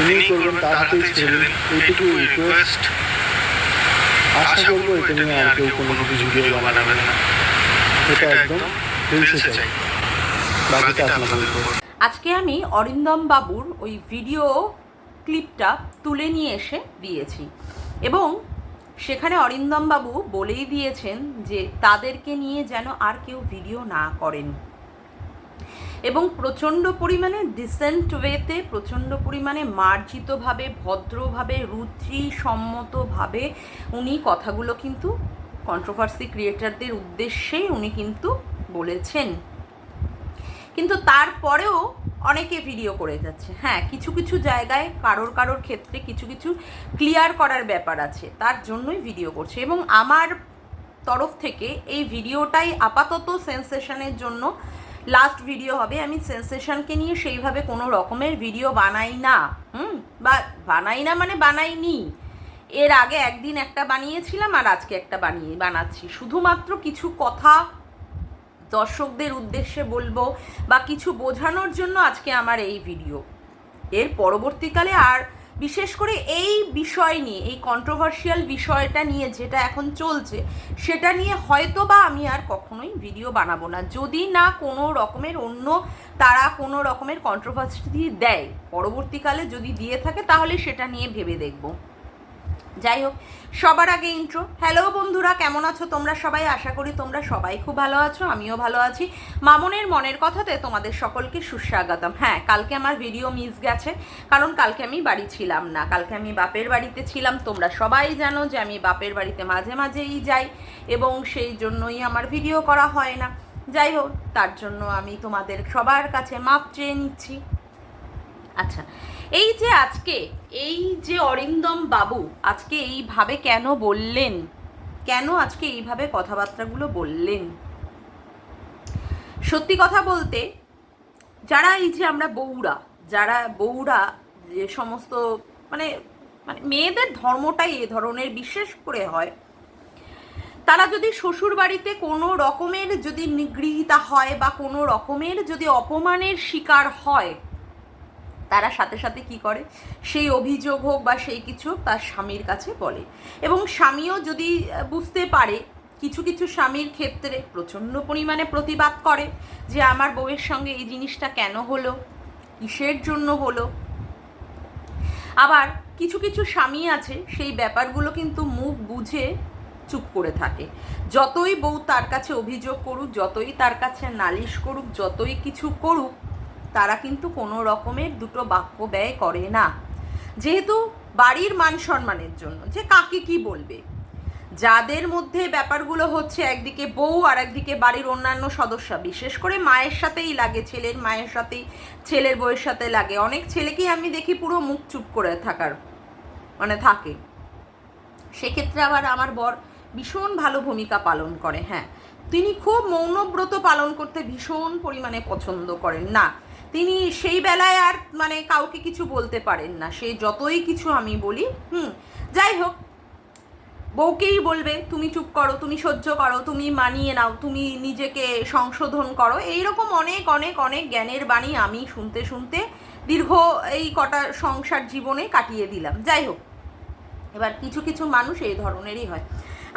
তিনিই করবেন তার হাতেই ছেড়ে দিন। এইটুকু রিকোয়েস্ট আশা করব এটা নিয়ে আর কেউ কোনো কিছু ভিডিও বানাবে না। এটা একদম চাই। বাকিটা আপনাদের উপর। আজকে আমি অরিন্দম বাবুর ওই ভিডিও ক্লিপটা তুলে নিয়ে এসে দিয়েছি। এবং সেখানে অরিন্দম বাবু বলেই দিয়েছেন যে তাদেরকে নিয়ে যেন আর কেউ ভিডিও না করেন। এবং প্রচণ্ড পরিমাণে ডিসেন্ট ওয়েতে প্রচণ্ড পরিমাণে মার্জিতভাবে, ভদ্রভাবে, রুচিসম্মতভাবে উনি কথাগুলো কিন্তু কন্ট্রোভার্সি ক্রিয়েটারদের উদ্দেশ্যেই উনি কিন্তু বলেছেন। কিন্তু তারপরেও অনেকে ভিডিও করে যাচ্ছে। হ্যাঁ কিছু কিছু জায়গায় কারোর কারোর ক্ষেত্রে কিছু কিছু ক্লিয়ার করার ব্যাপার আছে, তার জন্যই ভিডিও করছে। এবং আমার তরফ থেকে এই ভিডিওটাই আপাতত সেন্সেশনের জন্য লাস্ট ভিডিও হবে আমি সেন্সেশনকে নিয়ে সেইভাবে কোনো রকমের ভিডিও বানাই না, হুম? বা বানাই না মানে বানাইনি। এর আগে একদিন একটা বানিয়েছিলাম আর আজকে একটা বানিয়ে বানাচ্ছি। শুধুমাত্র কিছু কথা দর্শকদের উদ্দেশ্যে বলব বা কিছু বোঝানোর জন্য আজকে আমার এই ভিডিও এর পরবর্তীকালে আর বিশেষ করে এই বিষয় নিয়ে, এই কন্ট্রোভার্সিয়াল বিষয়টা নিয়ে যেটা এখন চলছে, সেটা নিয়ে হয়তো বা আমি আর কখনোই ভিডিও বানাবো না। যদি না কোনো রকমের অন্য তারা কোনো রকমের কন্ট্রোভার্সি দেয়, পরবর্তীকালে যদি দিয়ে থাকে, তাহলে সেটা নিয়ে ভেবে দেখব। যাই হোক, সবার আগে ইন্ট্রো হ্যালো বন্ধুরা, কেমন আছো তোমরা সবাই? আশা করি তোমরা সবাই খুব ভালো আছো, আমিও ভালো আছি। মামনের মনের কথাতে তোমাদের সকলকে সুস্বাগতম। হ্যাঁ কালকে আমার ভিডিও মিস গেছে, কারণ কালকে আমি বাড়ি ছিলাম না। কালকে আমি বাপের বাড়িতে ছিলাম। তোমরা সবাই জানো যে আমি বাপের বাড়িতে মাঝে মাঝেই যাই এবং সেই জন্যই আমার ভিডিও করা হয় না। যাই হোক, তার জন্য আমি তোমাদের সবার কাছে মাপ চেয়ে নিচ্ছি। আচ্ছা এই যে আজকে এই যে অরিন্দম বাবু আজকে এইভাবে কেন বললেন? কেন আজকে এইভাবে কথাবার্তাগুলো বললেন? সত্যি কথা বলতে, যারা এই যে আমরা বউরা, যারা বউরা যে সমস্ত মানে মানে মেয়েদের ধর্মটাই এ ধরনের বিশেষ করে হয়, তারা যদি শ্বশুর বাড়িতে কোনো রকমের যদি নিগৃহীতা হয় বা কোনো রকমের যদি অপমানের শিকার হয় তারা সাথে সাথে কি করে? সেই অভিযোগ হোক বা সেই কিছু তার স্বামীর কাছে বলে। এবং স্বামীও যদি বুঝতে পারে, কিছু কিছু স্বামীর ক্ষেত্রে প্রচণ্ড পরিমাণে প্রতিবাদ করে যে আমার বউয়ের সঙ্গে এই জিনিসটা কেন হলো? কিসের জন্য হলো? আবার কিছু কিছু স্বামী আছে, সেই ব্যাপারগুলো কিন্তু মুখ বুঝে চুপ করে থাকে। যতই বউ তার কাছে অভিযোগ করুক, যতই তার কাছে নালিশ করুক, যতই কিছু করুক তারা কিন্তু কোনো রকমের দুটো বাক্য ব্যয় করে না। যেহেতু বাড়ির মান সম্মানের জন্য, যে কাকে কি বলবে? যাদের মধ্যে ব্যাপারগুলো হচ্ছে একদিকে বউ আর একদিকে বাড়ির অন্যান্য সদস্য, বিশেষ করে মায়ের সাথেই লাগে, ছেলের মায়ের সাথেই, ছেলের বউয়ের সাথে লাগে। অনেক ছেলেকেই আমি দেখি পুরো মুখ চুপ করে থাকার মানে থাকে। সেক্ষেত্রে আবার আমার বর ভীষণ ভালো ভূমিকা পালন করে হ্যাঁ। তিনি খুব মৌনব্রত পালন করতে ভীষণ পরিমাণে পছন্দ করেন। না তিনি সেই বেলায় আর মানে কাউকে কিছু বলতে পারেন না। সে যতই কিছু আমি বলি, হুম, যাই হোক, বউকেই বলবে, তুমি চুপ করো, তুমি সহ্য করো, তুমি মানিয়ে নাও, তুমি নিজেকে সংশোধন করো। এইরকম অনেক অনেক অনেক জ্ঞানের বাণী আমি শুনতে শুনতে দীর্ঘ এই কটা সংসার জীবনে কাটিয়ে দিলাম। যাই হোক, এবার কিছু কিছু মানুষ এই ধরনেরই হয়।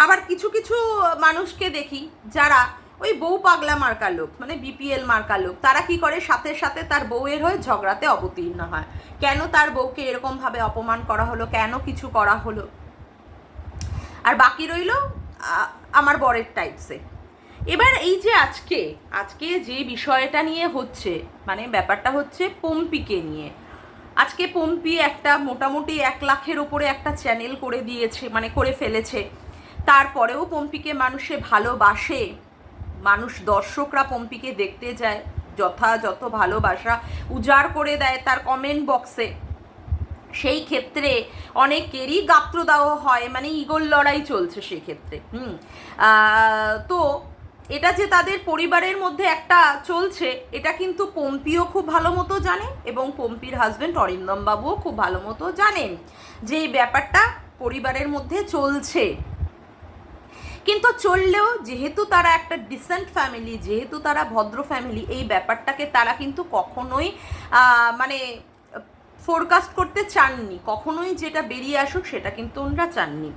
আবার কিছু কিছু মানুষকে দেখি যারা ওই বউ পাগলা মার্কা লোক মানে বিপিএল মার্কা লোক, তারা কি করে? সাথে সাথে তার বউয়ের হয়ে ঝগড়াতে অবতীর্ণ হয়। কেন তার বউকে এরকমভাবে অপমান করা হলো? কেন কিছু করা হলো? আর বাকি রইল আমার বরের টাইপসে এবার এই যে আজকে আজকে যে বিষয়টা নিয়ে হচ্ছে মানে ব্যাপারটা হচ্ছে পম্পিকে নিয়ে। আজকে পম্পি একটা মোটামুটি এক লাখের ওপরে একটা চ্যানেল করে দিয়েছে মানে করে ফেলেছে। তারপরেও পম্পিকে মানুষে ভালোবাসে মানুষ দর্শকরা পম্পিকে দেখতে যায় যথাযথ ভালোবাসা উজাড় করে দেয় তার কমেন্ট বক্সে সেই ক্ষেত্রে অনেকেরই গাত্রদাহ হয় মানে ইগল লড়াই চলছে সেক্ষেত্রে হুম। তো এটা যে তাদের পরিবারের মধ্যে একটা চলছে, এটা কিন্তু পম্পিও খুব ভালো মতো জানে এবং পম্পির হাজবেন্ড অরিন্দম বাবুও খুব ভালো মতো জানেন যে এই ব্যাপারটা পরিবারের মধ্যে চলছে। কিন্তু চললেও যেহেতু তারা একটা ডিসেন্ট ফ্যামিলি যেহেতু তারা ভদ্র ফ্যামিলি এই ব্যাপারটাকে তারা কিন্তু কখনোই মানে ফোরকাস্ট করতে চাননি। কখনোই যেটা বেরিয়ে আসুক সেটা কিন্তু ওনারা চাননি।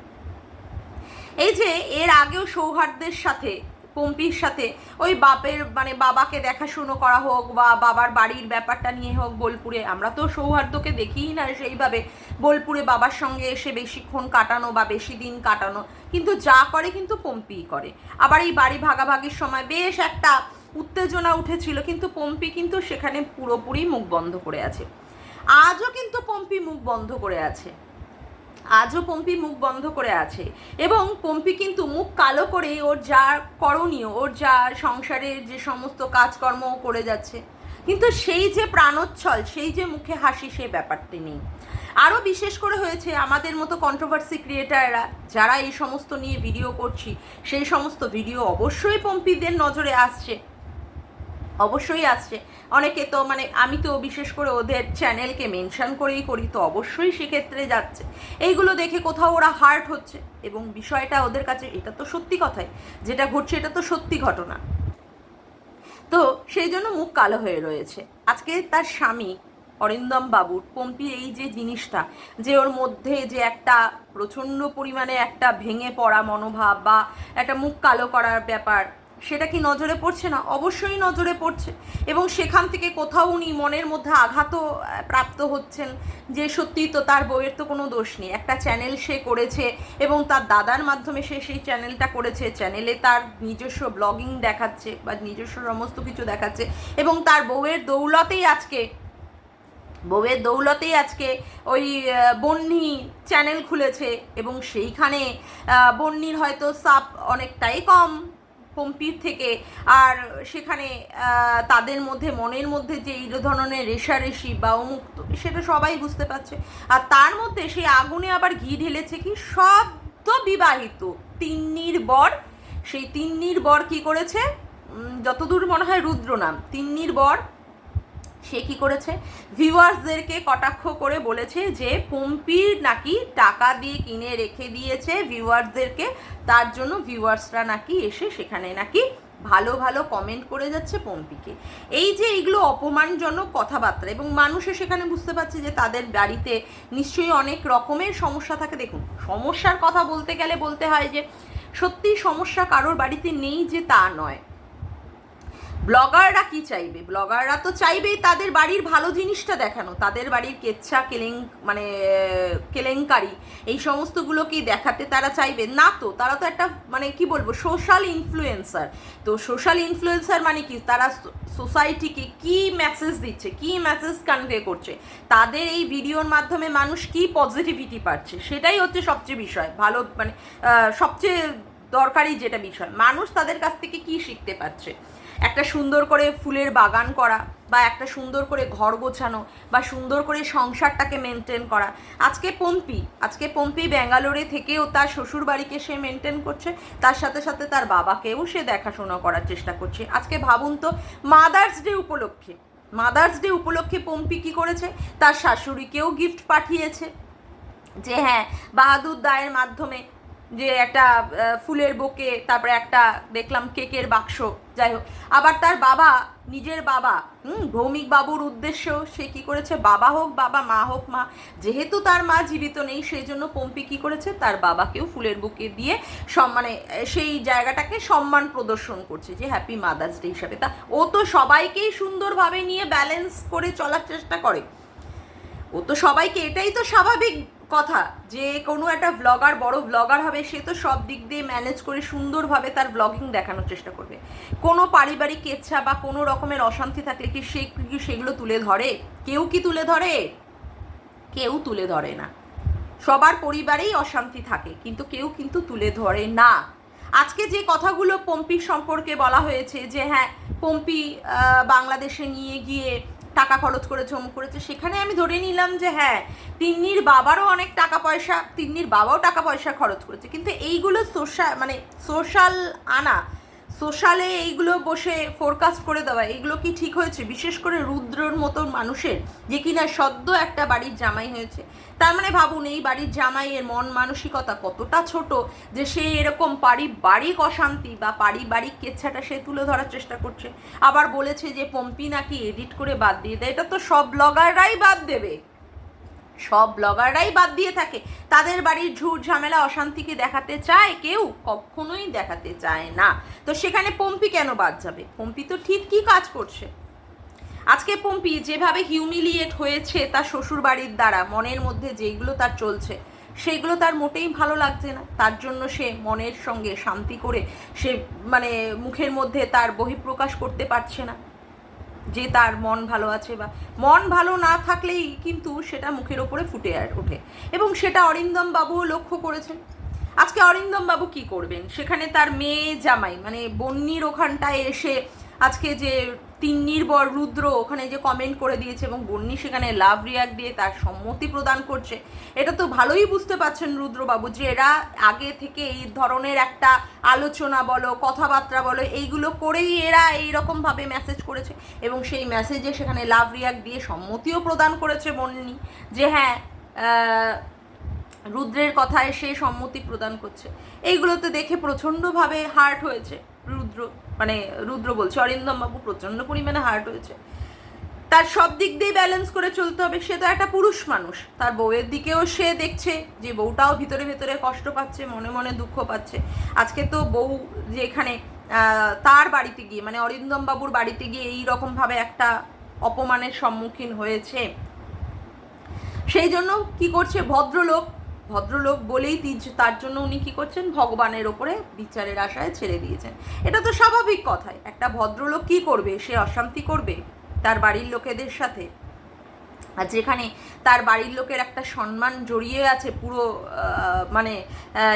এই যে, এর আগেও সৌহার্দ্যের সাথে পম্পির সাথে ওই বাপের মানে বাবাকে দেখাশুনো করা হোক বা বাবার বাড়ির ব্যাপারটা নিয়ে হোক বোলপুরে। আমরা তো সৌহার্দ্যকে দেখিই না সেইভাবে বোলপুরে বাবার সঙ্গে এসে বেশিক্ষণ কাটানো বা বেশি দিন কাটানো। কিন্তু যা করে কিন্তু পম্পিই করে। আবার এই বাড়ি ভাগাভাগির সময় বেশ একটা উত্তেজনা উঠেছিল, কিন্তু পম্পি কিন্তু সেখানে পুরোপুরি মুখ বন্ধ করে আছে। আজও কিন্তু পম্পি মুখ বন্ধ করে আছে। আজও পম্পি মুখ বন্ধ করে আছে। এবং পম্পি কিন্তু মুখ কালো করে ওর যা করণীয়, ওর যা সংসারের যে সমস্ত কাজকর্ম করে যাচ্ছে। কিন্তু সেই যে প্রাণোচ্ছল, সেই যে মুখে হাসি, সেই ব্যাপারটি নেই। আরও বিশেষ করে হয়েছে আমাদের মতো কন্ট্রোভার্সি ক্রিয়েটাররা যারা এই সমস্ত নিয়ে ভিডিও করছি, সেই সমস্ত ভিডিও অবশ্যই পম্পিদের নজরে আসছে। অবশ্যই আসছে। অনেকে তো মানে আমি তো বিশেষ করে ওদের চ্যানেলকে মেনশন করেই করি, তো অবশ্যই সেক্ষেত্রে যাচ্ছে। এইগুলো দেখে কোথাও ওরা হার্ট হচ্ছে এবং বিষয়টা ওদের কাছে, এটা তো সত্যি কথাই, যেটা ঘটছে এটা তো সত্যি ঘটনা। তো সেই জন্য মুখ কালো হয়ে রয়েছে। আজকে তার স্বামী অরিন্দম বাবুর, পম্পি, এই যে জিনিসটা, যে ওর মধ্যে যে একটা প্রচণ্ড পরিমাণে একটা ভেঙে পড়া মনোভাব বা একটা মুখ কালো করার ব্যাপার সেটা কি নজরে পড়ছে না? অবশ্যই নজরে পড়ছে। এবং সেখান থেকে কোথাও উনি মনের মধ্যে আঘাতও প্রাপ্ত হচ্ছেন যে সত্যি তো তার বইয়ের তো কোনো দোষ নেই। একটা চ্যানেল সে করেছে এবং তার দাদার মাধ্যমে সে সেই চ্যানেলটা করেছে। চ্যানেলে তার নিজস্ব ব্লগিং দেখাচ্ছে বা নিজস্ব সমস্ত কিছু দেখাচ্ছে এবং তার বউয়ের দৌলতেই আজকে বউয়ের দৌলতেই আজকে ওই বন্যি চ্যানেল খুলেছে এবং সেইখানে আহ, বন্যির হয়তো সাপ অনেকটাই কম। পম্পির থেকে। আর সেখানে তাদের মধ্যে, মনের মধ্যে যে এই ধরনের রেশারেশি বা অমুক্ত সেটা সবাই বুঝতে পারছে। আর তার মধ্যে সেই আগুনে আবার ঘি ঢেলেছে কি? সদ্য বিবাহিত। তিন্নির বর, সেই তিন্নির বর কি করেছে? যতদূর মনে হয় রুদ্র নাম। তিন্নির বর সে কি করেছে? ভিউয়ার্সদেরকে কটাক্ষ করে বলেছে যে পম্পির নাকি টাকা দিয়ে কিনে রেখে দিয়েছে ভিউয়ার্সদেরকে। তার জন্য ভিউয়ার্সরা নাকি এসে সেখানে নাকি ভালো ভালো কমেন্ট করে যাচ্ছে পম্পিকে। এই যে এইগুলো অপমানজনক কথাবার্তা এবং মানুষে সেখানে বুঝতে পারছে যে তাদের বাড়িতে নিশ্চয়ই অনেক রকমের সমস্যা থাকে। দেখুন, সমস্যার কথা বলতে গেলে বলতে হয় যে সত্যি সমস্যা কারোর বাড়িতে নেই যে তা নয়। ব্লগাররা কি চাইবে? ব্লগাররা তো চাইবেই তাদের বাড়ির ভালো জিনিসটা দেখানো, তাদের বাড়ির কেচ্ছা, কেলেং মানে কেলেঙ্কারি, এই সমস্তগুলোকেই দেখাতে তারা চাইবে। না তো, তারা তো একটা মানে কি বলব সোশ্যাল ইনফ্লুয়েন্সার তো সোশ্যাল ইনফ্লুয়েন্সার মানে কি? তারা সোসাইটিকে কি মেসেজ দিচ্ছে, কি মেসেজ কনভে করছে? তাদের এই ভিডিওর মাধ্যমে মানুষ কি পজিটিভিটি পাচ্ছে? সেটাই হচ্ছে সবচেয়ে বিষয়। ভালো মানে সবচেয়ে দরকারি যেটা বিষয়, মানুষ তাদের কাছ থেকে কি শিখতে পারছে? একটা সুন্দর করে ফুলের বাগান করা বা একটা সুন্দর করে ঘর গোছানো বা সুন্দর করে সংসারটাকে মেনটেন করা। আজকে পম্পি আজকে পম্পি ব্যাঙ্গালোরে থেকেও তার শ্বশুর বাড়িকে সে মেনটেন করছে, তার সাথে সাথে তার বাবাকেও সে দেখাশোনা করার চেষ্টা করছে। আজকে ভাবুন তো মাদার্স ডে উপলক্ষে মাদার্স ডে উপলক্ষে পম্পি কি করেছে? তার শাশুড়িকেও গিফট পাঠিয়েছে যে হ্যাঁ বাহাদুর দায়ের মাধ্যমে যে একটা ফুলের বোকে, তারপরে একটা দেখলাম কেকের বাক্স, যাই হোক। আবার তার বাবা, নিজের বাবা, হুম, ভৌমিক বাবুর উদ্দেশ্যেও সে কি করেছে? বাবা হোক, বাবা মা হোক, মা। যেহেতু তার মা জীবিত নেই, সেই জন্য পম্পি কি করেছে? তার বাবাকেও ফুলের বুকে দিয়ে সম্মানে সেই জায়গাটাকে সম্মান প্রদর্শন করছে যে হ্যাপি মাদার্স ডে হিসাবে। তা ও তো সবাইকেই সুন্দরভাবে নিয়ে ব্যালেন্স করে চলার চেষ্টা করে। ও তো সবাইকে, এটাই তো স্বাভাবিক কথা, যে কোনো একটা ব্লগার বড় ব্লগার হবে, সে তো সব দিক দিয়ে ম্যানেজ করে সুন্দরভাবে তার ব্লগিং দেখানোর চেষ্টা করবে। কোনো পারিবারিক কেচ্ছা বা কোনো রকমের অশান্তি থাকলে কি সে কি সেগুলো তুলে ধরে? কেউ কি তুলে ধরে? কেউ তুলে ধরে না। সবার পরিবারেই অশান্তি থাকে, কিন্তু কেউ কিন্তু তুলে ধরে না। আজকে যে কথাগুলো পম্পি সম্পর্কে বলা হয়েছে যে হ্যাঁ পম্পি বাংলাদেশে নিয়ে গিয়ে টাকা খরচ করে জমু করেছে, সেখানে আমি ধরে নিলাম যে হ্যাঁ তিন্নির বাবারও অনেক টাকা পয়সা, তিন্নির বাবাও টাকা পয়সা খরচ করেছে। কিন্তু এইগুলো সোশ্যাল মানে সোশ্যাল আনা সোশ্যালে এইগুলো বসে ফোরকাস্ট করে দেওয়া এইগুলো কি ঠিক হয়েছে? বিশেষ করে রুদ্রর মতো মানুষের, যে কিনা সদ্য একটা বাড়ির জামাই হয়েছে। তার মানে ভাবুন, এই বাড়ির জামাইয়ের মন মানসিকতা কতটা ছোট যে সে এরকম পারিবারিক অশান্তি বা পারিবারিক কেচ্ছাটা সে তুলে ধরার চেষ্টা করছে। আবার বলেছে যে, পম্পি নাকি এডিট করে বাদ দিয়ে দেয়। এটা তো সব ব্লগাররাই বাদ দেবে। সব ব্লগাররাই বাদ দিয়ে থাকে। তাদের বাড়ির ঝুট ঝামেলা অশান্তিকে দেখাতে চায়, কেউ কখনোই দেখাতে চায় না। তো সেখানে পম্পি কেন বাদ যাবে? পম্পি তো ঠিক কি কাজ করছে? আজকে পম্পি যেভাবে হিউমিলিয়েট হয়েছে তার শ্বশুর বাড়ির দ্বারা, মনের মধ্যে যেগুলো তার চলছে, সেইগুলো তার মোটেই ভালো লাগছে না। তার জন্য সে মনের সঙ্গে শান্তি করে সে মানে মুখের মধ্যে তার বহিঃপ্রকাশ করতে পারছে না। যে তার মন ভালো আছে বা মন ভালো না থাকলেই কিন্তু সেটা মুখের ওপরে ফুটে ওঠে। এবং সেটা অরিন্দম বাবুও লক্ষ্য করেছেন। আজকে অরিন্দম বাবু কি করবেন? সেখানে তার মেয়ে জামাই মানে বন্নির ওখানটায় এসে আজকে যে তিন্নির বর রুদ্র ওখানে যে কমেন্ট করে দিয়েছে এবং বন্নি সেখানে লাভ রিয়াক্ট দিয়ে তার সম্মতি প্রদান করছে। এটা তো ভালোই বুঝতে পারছেন রুদ্রবাবু যে এরা আগে থেকে এই ধরনের একটা আলোচনা বলো, কথাবার্তা বলো, এইগুলো করেই এরা এইরকমভাবে মেসেজ করেছে এবং সেই মেসেজে সেখানে লাভ রিয়াক্ট দিয়ে সম্মতিও প্রদান করেছে বন্নি যে হ্যাঁ রুদ্রের কথায় সে সম্মতি প্রদান করছে। এইগুলোতে দেখে প্রচণ্ডভাবে হার্ট হয়েছে। রুদ্র মানে রুদ্র বলছে, অরিন্দম বাবু প্রচণ্ড পরিমাণে হার্ট হয়েছে। তার সব দিক দিয়ে ব্যালেন্স করে চলতে হবে। সে তো একটা পুরুষ মানুষ। তার বউয়ের দিকেও সে দেখছে যে বউটাও ভিতরে ভিতরে কষ্ট পাচ্ছে, মনে মনে দুঃখ পাচ্ছে। আজকে তো বউ যে এখানে তার বাড়িতে গিয়ে মানে অরিন্দম বাবুর বাড়িতে গিয়ে এই রকমভাবে একটা অপমানের সম্মুখীন হয়েছে। সেই জন্য কি করছে? ভদ্রলোক ভদ্রলোক বলেই তার জন্য উনি কী করছেন? ভগবানের ওপরে বিচারের আশায় ছেড়ে দিয়েছেন। এটা তো স্বাভাবিক কথাই। একটা ভদ্রলোক কী করবে? সে অশান্তি করবে তার বাড়ির লোকেদের সাথে? আর যেখানে তার বাড়ির লোকের একটা সম্মান জড়িয়ে আছে পুরো মানে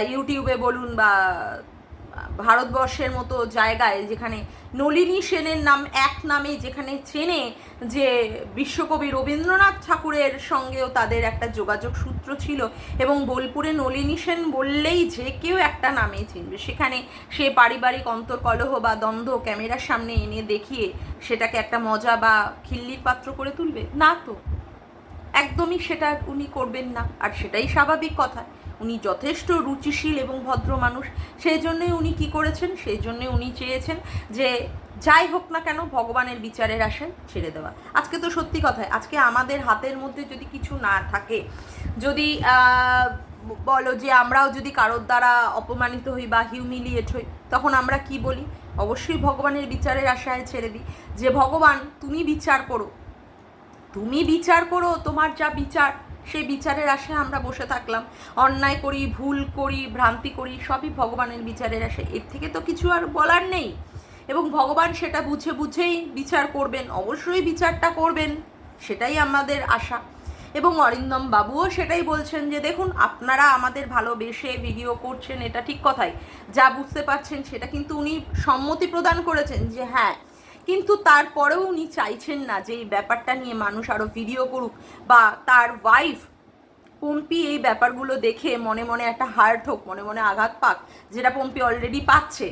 ইউটিউবে বলুন বা ভারতবর্ষের মতো জায়গায় যেখানে নলিনী সেনের নাম এক নামে, যেখানে চেনে যে বিশ্বকবি রবীন্দ্রনাথ ঠাকুরের সঙ্গেও তাদের একটা যোগাযোগ সূত্র ছিল এবং বোলপুরে নলিনী সেন বললেই যে কেউ একটা নামে চিনবে। সেখানে সে পারিবারিক অন্তর্কলহ বা দ্বন্দ্ব ক্যামেরার সামনে এনে দেখিয়ে সেটাকে একটা মজা বা খিল্লির পাত্র করে তুলবে? না তো। একদমই সেটা উনি করবেন না। আর সেটাই স্বাভাবিক কথা। উনি যথেষ্ট রুচিশীল এবং ভদ্র মানুষ। সেই জন্যই উনি কি করেছেন? সেই জন্যে উনি চেয়েছেন যে যাই হোক না কেন ভগবানের বিচারের আশায় ছেড়ে দেওয়া। আজকে তো সত্যি কথাই, আজকে আমাদের হাতের মধ্যে যদি কিছু না থাকে, যদি বলো যে আমরাও যদি কারোর দ্বারা অপমানিত হই বা হিউমিলিয়েট হই, তখন আমরা কি বলি? অবশ্যই ভগবানের বিচারের আশায় ছেড়ে দিই যে, ভগবান, তুমি বিচার করো। তুমি বিচার করো, তোমার যা বিচার সেই বিচারের আশায় আমরা বসে থাকলাম। অন্যায় করি, ভুল করি, ভ্রান্তি করি, সবই ভগবানের বিচারের আশায়। এর থেকে তো কিছু আর বলার নেই। এবং ভগবান সেটা বুঝে বুঝেই বিচার করবেন। অবশ্যই বিচারটা করবেন। সেটাই আমাদের আশা। এবং অরিন্দম বাবুও সেটাই বলছেন যে, দেখুন, আপনারা আমাদের ভালোবেসে ভিডিও করছেন, এটা ঠিক কথাই। যা বুঝতে পারছেন, সেটা কিন্তু উনি সম্মতি প্রদান করেছেন যে হ্যাঁ কিন্তু তারপরেও উনি চাইছেন না যে এই ব্যাপারটা নিয়ে মানুষ আরও ভিডিও করুক বা তার ওয়াইফ পম্পি এই ব্যাপারগুলো দেখে মনে মনে একটা হার্ট হোক মনে মনে আঘাত পাক, যেটা পম্পি অলরেডি পাচ্ছে।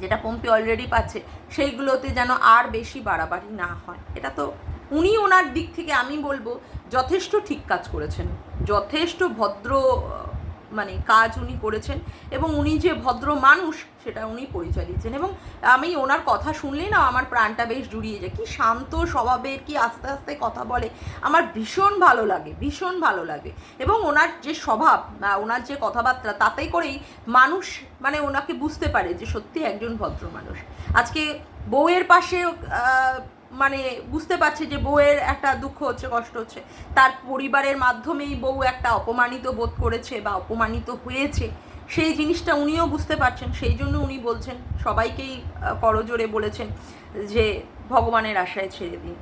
যেটা পম্পি অলরেডি পাচ্ছে, সেইগুলোতে যেন আর বেশি বাড়াবাড়ি না হয়। এটা তো উনি ওনার দিক থেকে আমি বলব, যথেষ্ট ঠিক কাজ করেছেন। যথেষ্ট ভদ্র মানে কাজ উনি করেছেন এবং উনি যে ভদ্র মানুষ, সেটা উনি পরিচয় দিচ্ছেন এবং আমি ওনার কথা শুনলেই না আমার প্রাণটা বেশ জুড়িয়ে যায়। কি শান্ত স্বভাবের, কি আস্তে আস্তে কথা বলে। আমার ভীষণ ভালো লাগে, ভীষণ ভালো লাগে। এবং ওনার যে স্বভাব ওনার যে কথাবার্তা তাতেই করেই মানুষ মানে ওনাকে বুঝতে পারে যে সত্যি একজন ভদ্র মানুষ। আজকে বউয়ের পাশে মানে বুঝতে পারছে যে বউয়ের একটা দুঃখ হচ্ছে, কষ্ট হচ্ছে। তার পরিবারের মাধ্যমেই বউ একটা অপমানিত বোধ করেছে বা অপমানিত হয়েছে। সেই জিনিসটা উনিও বুঝতে পারছেন, সেই জন্য উনি বলছেন, সবাইকেই করজোরে বলেছেন যে ভগবানের আশায় ছেড়ে দিন।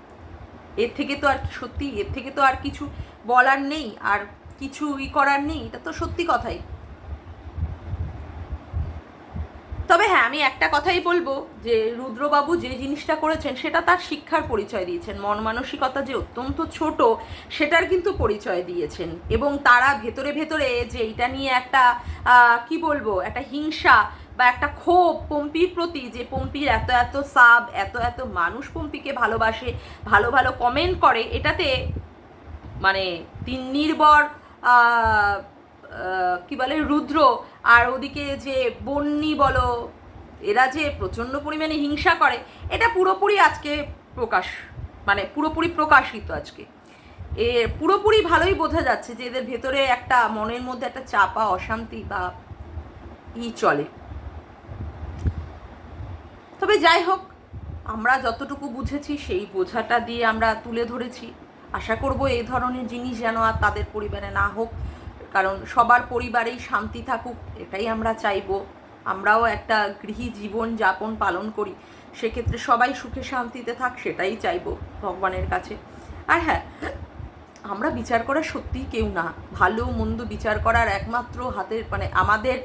এর থেকে তো আর সত্যি, এর থেকে তো আর কিছু বলার নেই, আর কিছু ই করার নেই, এটা তো সত্যি কথাই। তবে হ্যাঁ আমি একটা কথাই বলব যে রুদ্রবাবু যে জিনিসটা করেছেন, সেটা তার শিক্ষার পরিচয় দিয়েছেন। মন মানসিকতা যে অত্যন্ত ছোট, সেটার কিন্তু পরিচয় দিয়েছেন। এবং তারা ভেতরে ভেতরে যে এটা নিয়ে একটা কি বলব, একটা হিংসা বা একটা ক্ষোভ পম্পির প্রতি, যে পম্পির এত এত সাব, এত এত মানুষ পম্পিকে ভালোবাসে, ভালো ভালো কমেন্ট করে, এটাতে মানে তিন নির্ভর কি বলে, রুদ্র আর ওদিকে যে বন্যি বলো, এরা যে প্রচণ্ড পরিমাণে হিংসা করে, এটা পুরোপুরি আজকে প্রকাশ মানে পুরোপুরি প্রকাশিত আজকে। এ পুরোপুরি ভালোই বোঝা যাচ্ছে যে এদের ভেতরে একটা মনের মধ্যে একটা চাপা অশান্তি বা ই চলে। তবে যাই হোক, আমরা যতটুকু বুঝেছি সেই বোঝাটা দিয়ে আমরা তুলে ধরেছি। আশা করব এই ধরনের জিনিস যেন আর তাদের পরিবারে না হোক। কারণ সবার পরিবারেই শান্তি থাকুক, এটাই আমরা চাইব। আমরাও একটা গৃহী জীবন যাপন পালন করি। সেক্ষেত্রে সবাই সুখে শান্তিতে থাক, সেটাই চাইব ভগবানের কাছে। আর হ্যাঁ আমরা বিচার করার সত্যিই কেউ না। ভালো মন্দ বিচার করার একমাত্র হাতের মানে আমাদের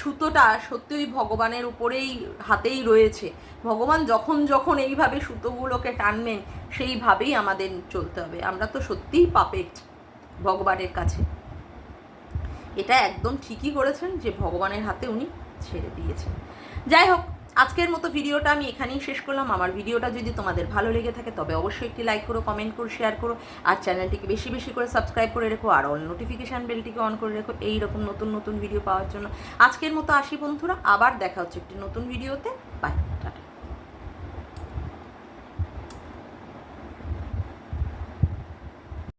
সুতোটা সত্যিই ভগবানের উপরেই, হাতেই রয়েছে। ভগবান যখন যখন এইভাবে সুতোগুলোকে টানবেন, সেইভাবেই আমাদের চলতে হবে। আমরা তো সত্যিই পাপেট ভগবানের কাছে। এটা একদম ঠিকই করেছেন যে ভগবানের হাতে উনি ছেড়ে দিয়েছেন। যাই হোক, আজকের মতো ভিডিওটা আমি এখানেই শেষ করলাম। আমার ভিডিওটা যদি তোমাদের ভালো লেগে থাকে, তবে অবশ্যই একটি লাইক করো কমেন্ট করো শেয়ার করো, আর চ্যানেলটিকে বেশি বেশি করে সাবস্ক্রাইব করে রেখো, আর অল নোটিফিকেশান বেলটিকে অন করে রেখো এই রকম নতুন নতুন ভিডিও পাওয়ার জন্য। আজকের মতো আসি বন্ধুরা, আবার দেখা হচ্ছে একটি নতুন ভিডিওতে বাই টাটা।